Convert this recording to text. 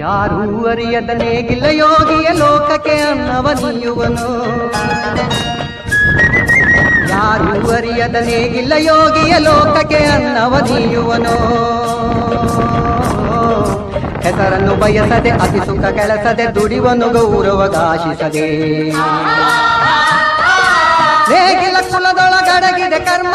ಯಾರೂ ಅರಿಯದ ನೇಗಿಲ್ಲ ಯೋಗಿಯ ಲೋಕಕ್ಕೆ ಅನ್ನವ ನೀಯುವನು ಯಾರೂ ಅರಿಯದ ನೇಗಿಲ್ಲ ಯೋಗಿಯ ಲೋಕಕ್ಕೆ ಅನ್ನವ ಹೆಸರನ್ನು ಬಯಸದೆ, ಅತಿ ಸುಖ ಕೆಲಸದೆ ದುಡಿವನು ಗೌರವಗಾಶಿಸದೆ ನೇಗಿಲ ಕುಲದೊಳಗಡಗಿದೆ ಕರ್ಮ.